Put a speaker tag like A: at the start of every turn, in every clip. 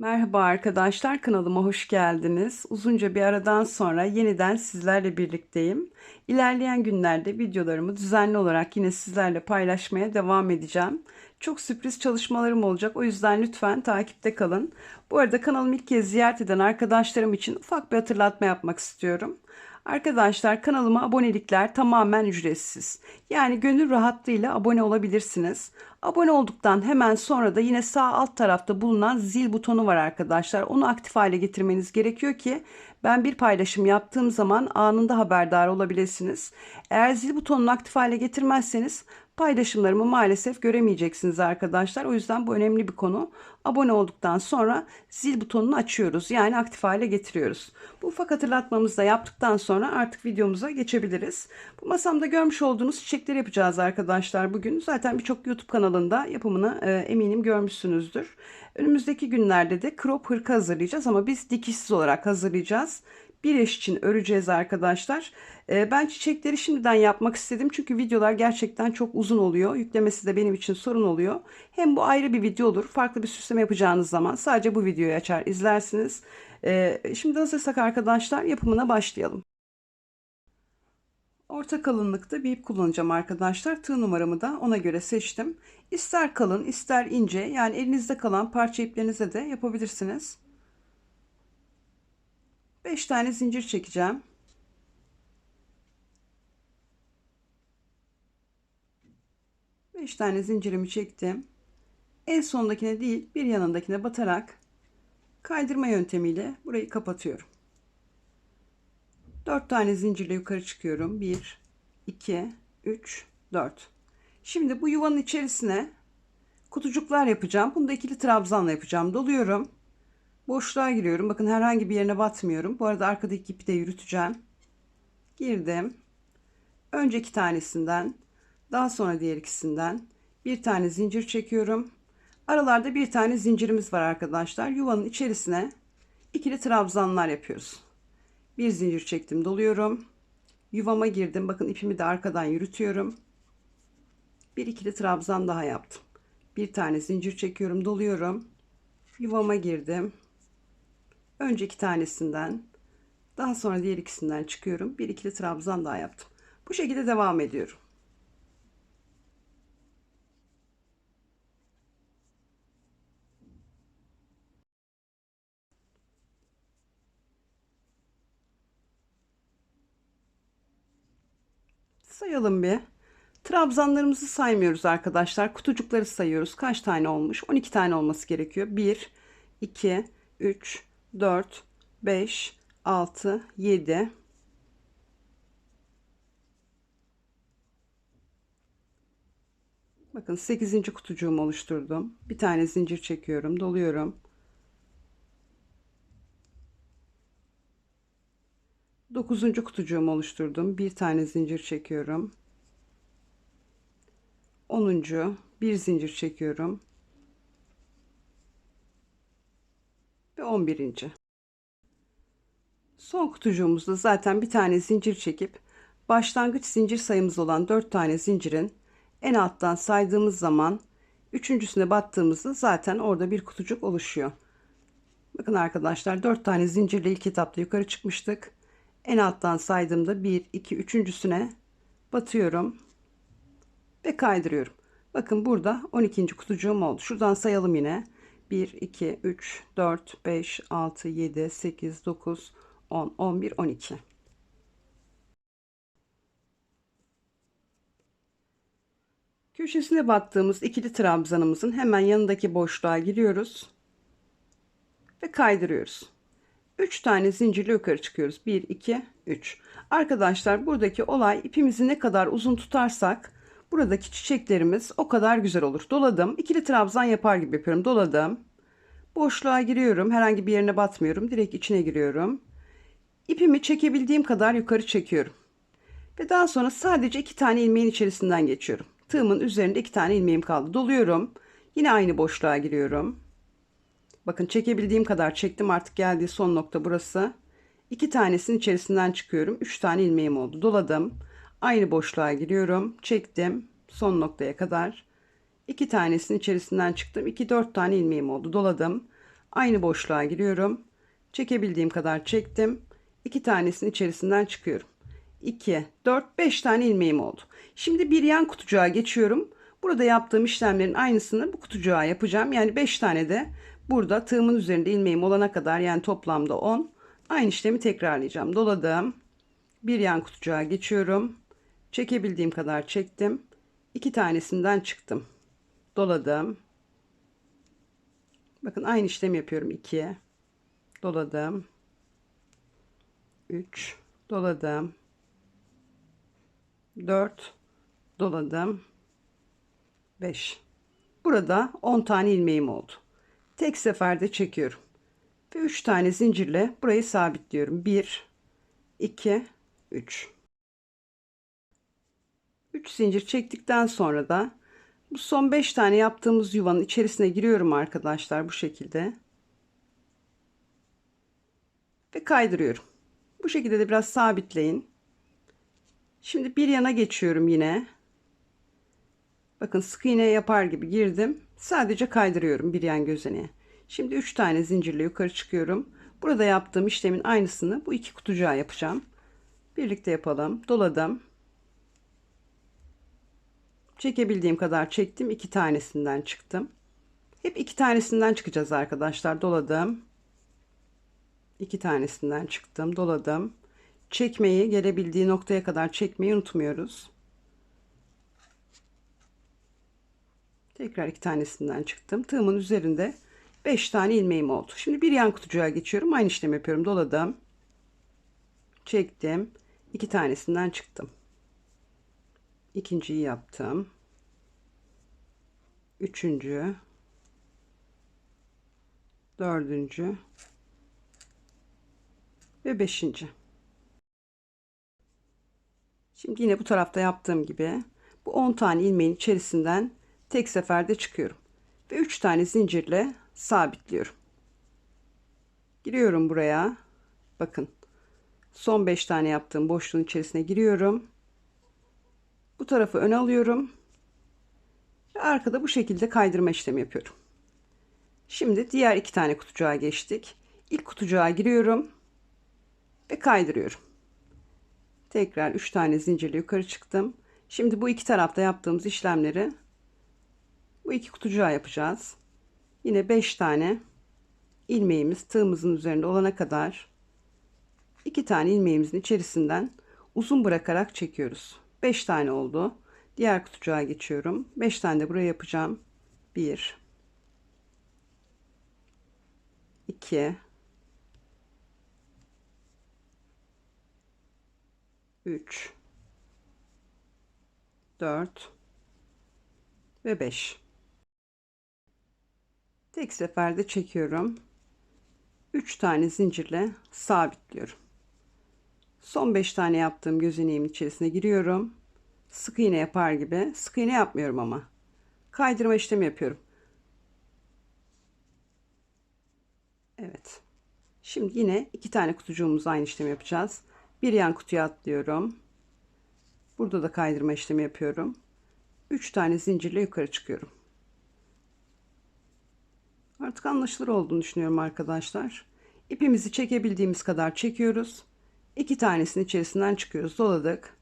A: Merhaba arkadaşlar, kanalıma hoş geldiniz. Uzunca bir aradan sonra yeniden sizlerle birlikteyim. İlerleyen günlerde videolarımı düzenli olarak yine sizlerle paylaşmaya devam edeceğim. Çok sürpriz çalışmalarım olacak. O yüzden lütfen takipte kalın. Bu arada kanalımı ilk kez ziyaret eden arkadaşlarım için ufak bir hatırlatma yapmak istiyorum. Arkadaşlar kanalıma abonelikler tamamen ücretsiz. Yani gönül rahatlığıyla abone olabilirsiniz. Abone olduktan hemen sonra da yine sağ alt tarafta bulunan zil butonu var arkadaşlar. Onu aktif hale getirmeniz gerekiyor ki ben bir paylaşım yaptığım zaman anında haberdar olabilirsiniz. Eğer zil butonunu aktif hale getirmezseniz paylaşımlarımı maalesef göremeyeceksiniz arkadaşlar. O yüzden bu önemli bir konu. Abone olduktan sonra zil butonunu açıyoruz. Yani aktif hale getiriyoruz. Bu ufak hatırlatmamızı da yaptıktan sonra artık videomuza geçebiliriz. Bu masamda görmüş olduğunuz çiçekleri yapacağız arkadaşlar bugün. Zaten birçok YouTube kanalında yapımını e, eminim görmüşsünüzdür. Önümüzdeki günlerde de crop hırka hazırlayacağız ama biz dikişsiz olarak hazırlayacağız bir eş için öreceğiz arkadaşlar. Ee, ben çiçekleri şimdiden yapmak istedim. Çünkü videolar gerçekten çok uzun oluyor. Yüklemesi de benim için sorun oluyor. Hem bu ayrı bir video olur. Farklı bir süsleme yapacağınız zaman sadece bu videoyu açar izlersiniz. Ee, şimdi hazırsak arkadaşlar yapımına başlayalım. Orta kalınlıkta bir ip kullanacağım arkadaşlar. Tığ numaramı da ona göre seçtim. İster kalın ister ince yani elinizde kalan parça iplerinize de yapabilirsiniz. 5 tane zincir çekeceğim. Beş tane zincirimi çektim. En sondakine değil bir yanındakine batarak kaydırma yöntemiyle burayı kapatıyorum. 4 tane zincirle yukarı çıkıyorum. 1 2 3 4. Şimdi bu yuvanın içerisine kutucuklar yapacağım. Bunu da ikili trabzanla yapacağım. Doluyorum. Boşluğa giriyorum. Bakın herhangi bir yerine batmıyorum. Bu arada arkadaki ipi de yürüteceğim. Girdim. Önce iki tanesinden, daha sonra diğer ikisinden bir tane zincir çekiyorum. Aralarda bir tane zincirimiz var arkadaşlar. Yuvanın içerisine ikili trabzanlar yapıyoruz. Bir zincir çektim, doluyorum. Yuvama girdim. Bakın ipimi de arkadan yürütüyorum. Bir ikili trabzan daha yaptım. Bir tane zincir çekiyorum, doluyorum. Yuvama girdim. Önce iki tanesinden daha sonra diğer ikisinden çıkıyorum. Bir ikili trabzan daha yaptım. Bu şekilde devam ediyorum. Sayalım bir. Trabzanlarımızı saymıyoruz arkadaşlar. Kutucukları sayıyoruz. Kaç tane olmuş? 12 tane olması gerekiyor. 1, 2, 3, 4, 5, 6, 7. Bakın 8. kutucuğumu oluşturdum. Bir tane zincir çekiyorum, doluyorum. 9. kutucuğumu oluşturdum. Bir tane zincir çekiyorum. 10. bir zincir çekiyorum. 11. Son kutucuğumuzda zaten bir tane zincir çekip başlangıç zincir sayımız olan 4 tane zincirin en alttan saydığımız zaman üçüncüsüne battığımızda zaten orada bir kutucuk oluşuyor. Bakın arkadaşlar 4 tane zincirle ilk etapta yukarı çıkmıştık. En alttan saydığımda 1, 2, üçüncüsüne batıyorum ve kaydırıyorum. Bakın burada 12. kutucuğum oldu. Şuradan sayalım yine. 1, 2, 3, 4, 5, 6, 7, 8, 9, 10, 11, 12. Köşesine battığımız ikili trabzanımızın hemen yanındaki boşluğa giriyoruz. Ve kaydırıyoruz. 3 tane zincirle yukarı çıkıyoruz. 1, 2, 3. Arkadaşlar buradaki olay ipimizi ne kadar uzun tutarsak buradaki çiçeklerimiz o kadar güzel olur. Doladım. İkili trabzan yapar gibi yapıyorum. Doladım. Boşluğa giriyorum. Herhangi bir yerine batmıyorum. Direkt içine giriyorum. İpimi çekebildiğim kadar yukarı çekiyorum. Ve daha sonra sadece iki tane ilmeğin içerisinden geçiyorum. Tığımın üzerinde iki tane ilmeğim kaldı. Doluyorum. Yine aynı boşluğa giriyorum. Bakın çekebildiğim kadar çektim. Artık geldiği son nokta burası. İki tanesinin içerisinden çıkıyorum. Üç tane ilmeğim oldu. Doladım. Aynı boşluğa giriyorum. Çektim. Son noktaya kadar. İki tanesinin içerisinden çıktım. 2 4 tane ilmeğim oldu. Doladım. Aynı boşluğa giriyorum. Çekebildiğim kadar çektim. İki tanesinin içerisinden çıkıyorum. 2, 4, 5 tane ilmeğim oldu. Şimdi bir yan kutucuğa geçiyorum. Burada yaptığım işlemlerin aynısını bu kutucuğa yapacağım. Yani 5 tane de burada tığımın üzerinde ilmeğim olana kadar yani toplamda 10 aynı işlemi tekrarlayacağım. Doladım. Bir yan kutucuğa geçiyorum. Çekebildiğim kadar çektim. İki tanesinden çıktım. Doladım. Bakın aynı işlemi yapıyorum. 2 doladım. 3 doladım. 4 doladım. 5. Burada 10 tane ilmeğim oldu. Tek seferde çekiyorum. Ve 3 tane zincirle burayı sabitliyorum. 1 2 3 3 zincir çektikten sonra da bu son 5 tane yaptığımız yuvanın içerisine giriyorum arkadaşlar bu şekilde. Ve kaydırıyorum. Bu şekilde de biraz sabitleyin. Şimdi bir yana geçiyorum yine. Bakın sık iğne yapar gibi girdim. Sadece kaydırıyorum bir yan gözeneye. Şimdi 3 tane zincirle yukarı çıkıyorum. Burada yaptığım işlemin aynısını bu iki kutucuğa yapacağım. Birlikte yapalım. Doladım. Çekebildiğim kadar çektim. iki tanesinden çıktım. Hep iki tanesinden çıkacağız arkadaşlar. Doladım. iki tanesinden çıktım. Doladım. Çekmeyi gelebildiği noktaya kadar çekmeyi unutmuyoruz. Tekrar iki tanesinden çıktım. Tığımın üzerinde 5 tane ilmeğim oldu. Şimdi bir yan kutucuğa geçiyorum. Aynı işlemi yapıyorum. Doladım. Çektim. iki tanesinden çıktım. İkinciyi yaptım. Üçüncü. Dördüncü. Ve beşinci. Şimdi yine bu tarafta yaptığım gibi bu 10 tane ilmeğin içerisinden tek seferde çıkıyorum. Ve 3 tane zincirle sabitliyorum. Giriyorum buraya. Bakın. Son 5 tane yaptığım boşluğun içerisine giriyorum. Tarafı ön alıyorum. Ve arkada bu şekilde kaydırma işlemi yapıyorum. Şimdi diğer iki tane kutucuğa geçtik. İlk kutucuğa giriyorum. Ve kaydırıyorum. Tekrar 3 tane zincirle yukarı çıktım. Şimdi bu iki tarafta yaptığımız işlemleri bu iki kutucuğa yapacağız. Yine 5 tane ilmeğimiz tığımızın üzerinde olana kadar iki tane ilmeğimizin içerisinden uzun bırakarak çekiyoruz. 5 tane oldu. Diğer kutucuğa geçiyorum. 5 tane de buraya yapacağım. 1 2 3 4 ve 5 tek seferde çekiyorum. 3 tane zincirle sabitliyorum son 5 tane yaptığım gözeneğimin içerisine giriyorum sık iğne yapar gibi sık iğne yapmıyorum ama kaydırma işlemi yapıyorum Evet şimdi yine iki tane kutucuğumuz aynı işlemi yapacağız bir yan kutuya atlıyorum. Burada da kaydırma işlemi yapıyorum. 3 tane zincirle yukarı çıkıyorum. Artık anlaşılır olduğunu düşünüyorum arkadaşlar. İpimizi çekebildiğimiz kadar çekiyoruz. 2 tanesinin içerisinden çıkıyoruz. Doladık.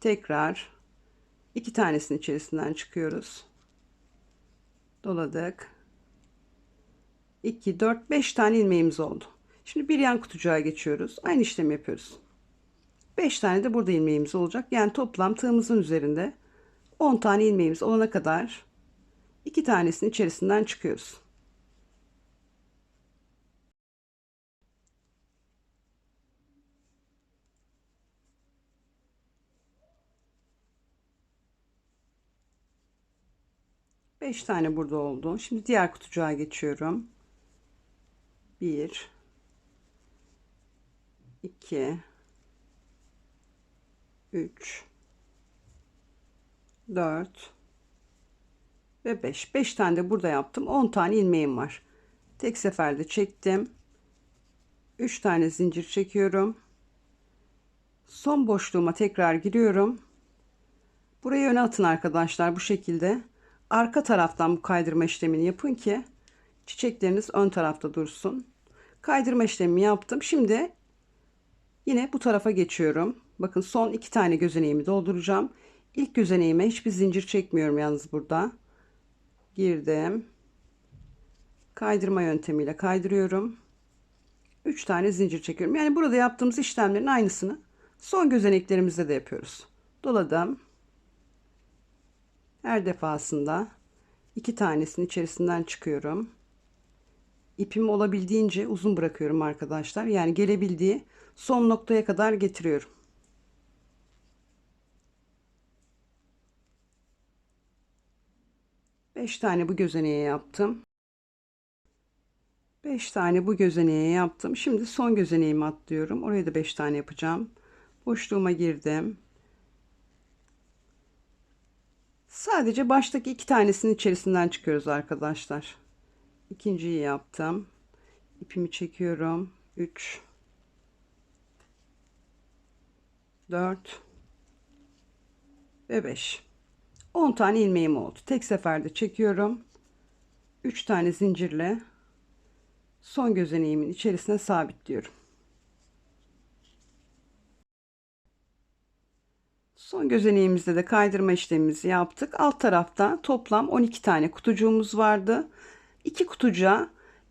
A: Tekrar 2 tanesinin içerisinden çıkıyoruz. Doladık. 2 4 5 tane ilmeğimiz oldu. Şimdi bir yan kutucuğa geçiyoruz. Aynı işlemi yapıyoruz. 5 tane de burada ilmeğimiz olacak. Yani toplam tığımızın üzerinde 10 tane ilmeğimiz olana kadar 2 tanesinin içerisinden çıkıyoruz. Beş tane burada oldu. Şimdi diğer kutucuğa geçiyorum. Bir, iki, 3 4 ve 5 5 tane de burada yaptım. 10 tane ilmeğim var. Tek seferde çektim. 3 tane zincir çekiyorum. Son boşluğuma tekrar giriyorum. Burayı öne atın arkadaşlar bu şekilde arka taraftan bu kaydırma işlemini yapın ki Çiçekleriniz ön tarafta dursun. Kaydırma işlemi yaptım. Şimdi yine bu tarafa geçiyorum. Bakın son iki tane gözeneğimi dolduracağım. İlk gözeneğime hiçbir zincir çekmiyorum yalnız burada. Girdim. Kaydırma yöntemiyle kaydırıyorum. 3 tane zincir çekiyorum. Yani burada yaptığımız işlemlerin aynısını son gözeneklerimizde de yapıyoruz. Doladım. Her defasında iki tanesini içerisinden çıkıyorum. İpimi olabildiğince uzun bırakıyorum arkadaşlar. Yani gelebildiği son noktaya kadar getiriyorum. Beş tane bu gözeneğe yaptım. 5 tane bu gözeneğe yaptım. Şimdi son gözeneğimi atlıyorum. Oraya da 5 tane yapacağım. Boşluğuma girdim. Sadece baştaki iki tanesinin içerisinden çıkıyoruz arkadaşlar. İkinciyi yaptım. İpimi çekiyorum. 3 4 ve 5. 10 tane ilmeğim oldu. Tek seferde çekiyorum. 3 tane zincirle son gözeneğimin içerisine sabitliyorum. Son gözeneğimizde de kaydırma işlemimizi yaptık. Alt tarafta toplam 12 tane kutucuğumuz vardı. 2 kutucuğa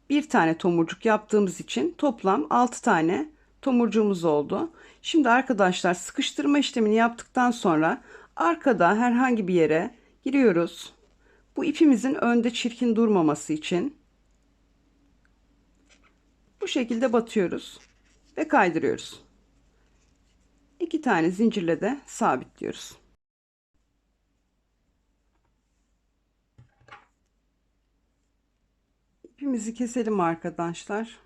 A: bir tane tomurcuk yaptığımız için toplam 6 tane tomurcuğumuz oldu. Şimdi arkadaşlar sıkıştırma işlemini yaptıktan sonra arkada herhangi bir yere giriyoruz. Bu ipimizin önde çirkin durmaması için bu şekilde batıyoruz ve kaydırıyoruz. İki tane zincirle de sabitliyoruz. İpimizi keselim arkadaşlar.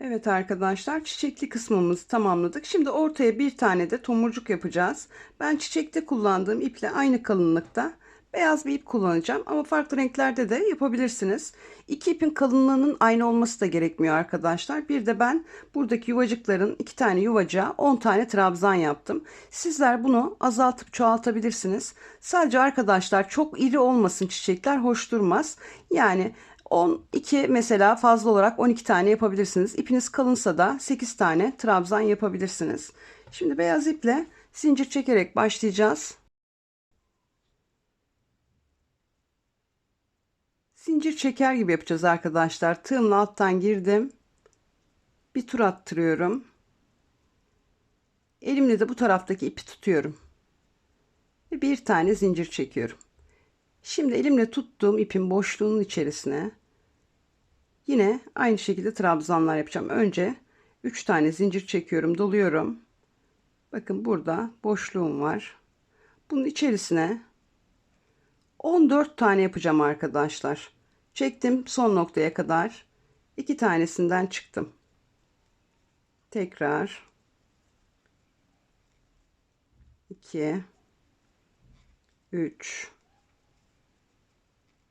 A: Evet arkadaşlar çiçekli kısmımızı tamamladık. Şimdi ortaya bir tane de tomurcuk yapacağız. Ben çiçekte kullandığım iple aynı kalınlıkta Beyaz bir ip kullanacağım ama farklı renklerde de yapabilirsiniz. İki ipin kalınlığının aynı olması da gerekmiyor arkadaşlar. Bir de ben buradaki yuvacıkların iki tane yuvacağa 10 tane trabzan yaptım. Sizler bunu azaltıp çoğaltabilirsiniz. Sadece arkadaşlar çok iri olmasın çiçekler hoş durmaz. Yani 12 mesela fazla olarak 12 tane yapabilirsiniz. İpiniz kalınsa da 8 tane trabzan yapabilirsiniz. Şimdi beyaz iple zincir çekerek başlayacağız. Zincir çeker gibi yapacağız arkadaşlar. Tığımla alttan girdim. Bir tur attırıyorum. Elimle de bu taraftaki ipi tutuyorum. Ve bir tane zincir çekiyorum. Şimdi elimle tuttuğum ipin boşluğunun içerisine yine aynı şekilde trabzanlar yapacağım. Önce 3 tane zincir çekiyorum, doluyorum. Bakın burada boşluğum var. Bunun içerisine 14 tane yapacağım arkadaşlar. Çektim son noktaya kadar. iki tanesinden çıktım. Tekrar. 2 3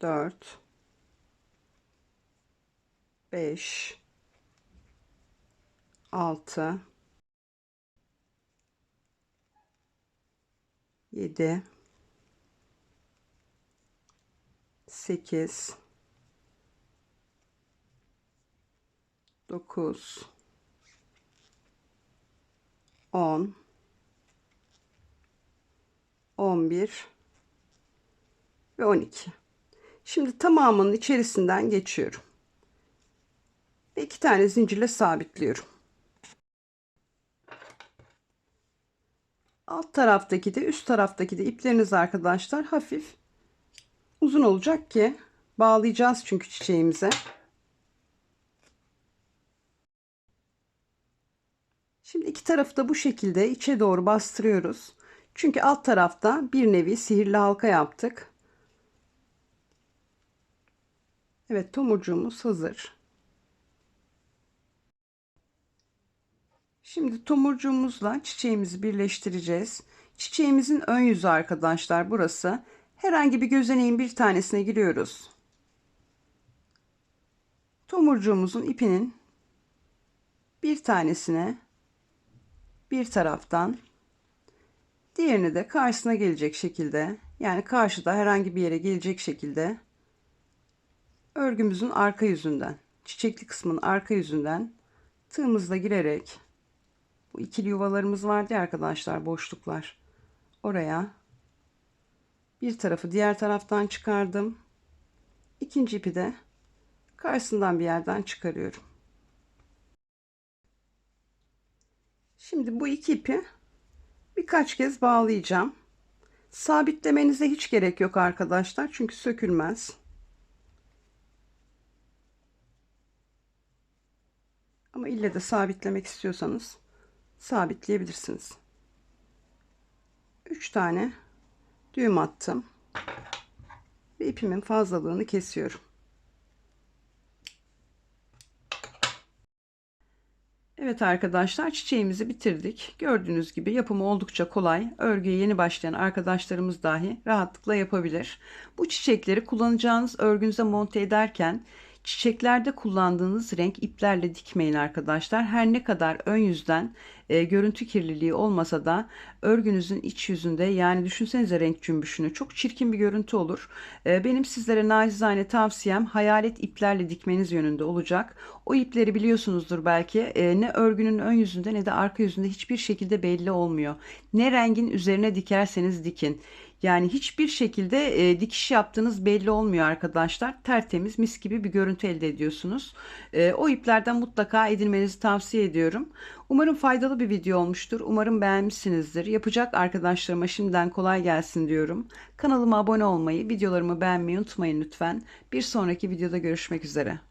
A: 4 5 6 7 8 9 10 11 ve 12. Şimdi tamamının içerisinden geçiyorum. Ve iki tane zincirle sabitliyorum. Alt taraftaki de üst taraftaki de ipleriniz arkadaşlar hafif uzun olacak ki bağlayacağız çünkü çiçeğimize. Şimdi iki tarafı da bu şekilde içe doğru bastırıyoruz. Çünkü alt tarafta bir nevi sihirli halka yaptık. Evet tomurcuğumuz hazır. Şimdi tomurcuğumuzla çiçeğimizi birleştireceğiz. Çiçeğimizin ön yüzü arkadaşlar burası. Herhangi bir gözeneğin bir tanesine giriyoruz. Tomurcuğumuzun ipinin bir tanesine bir taraftan Diğerini de karşısına gelecek şekilde yani karşıda herhangi bir yere gelecek şekilde örgümüzün arka yüzünden çiçekli kısmın arka yüzünden tığımızla girerek bu ikili yuvalarımız vardı ya arkadaşlar boşluklar oraya bir tarafı diğer taraftan çıkardım. İkinci ipi de karşısından bir yerden çıkarıyorum. Şimdi bu iki ipi birkaç kez bağlayacağım. Sabitlemenize hiç gerek yok arkadaşlar. Çünkü sökülmez. Ama ille de sabitlemek istiyorsanız sabitleyebilirsiniz. 3 tane düğüm attım. Ve ipimin fazlalığını kesiyorum. Evet arkadaşlar çiçeğimizi bitirdik. Gördüğünüz gibi yapımı oldukça kolay. Örgüye yeni başlayan arkadaşlarımız dahi rahatlıkla yapabilir. Bu çiçekleri kullanacağınız örgünüze monte ederken Çiçeklerde kullandığınız renk iplerle dikmeyin arkadaşlar. Her ne kadar ön yüzden e, görüntü kirliliği olmasa da örgünüzün iç yüzünde yani düşünsenize renk cümbüşünü çok çirkin bir görüntü olur. E, benim sizlere nacizane tavsiyem hayalet iplerle dikmeniz yönünde olacak. O ipleri biliyorsunuzdur belki e, ne örgünün ön yüzünde ne de arka yüzünde hiçbir şekilde belli olmuyor. Ne rengin üzerine dikerseniz dikin. Yani hiçbir şekilde e, dikiş yaptığınız belli olmuyor arkadaşlar. Tertemiz mis gibi bir görüntü elde ediyorsunuz. E, o iplerden mutlaka edinmenizi tavsiye ediyorum. Umarım faydalı bir video olmuştur. Umarım beğenmişsinizdir. Yapacak arkadaşlarıma şimdiden kolay gelsin diyorum. Kanalıma abone olmayı, videolarımı beğenmeyi unutmayın lütfen. Bir sonraki videoda görüşmek üzere.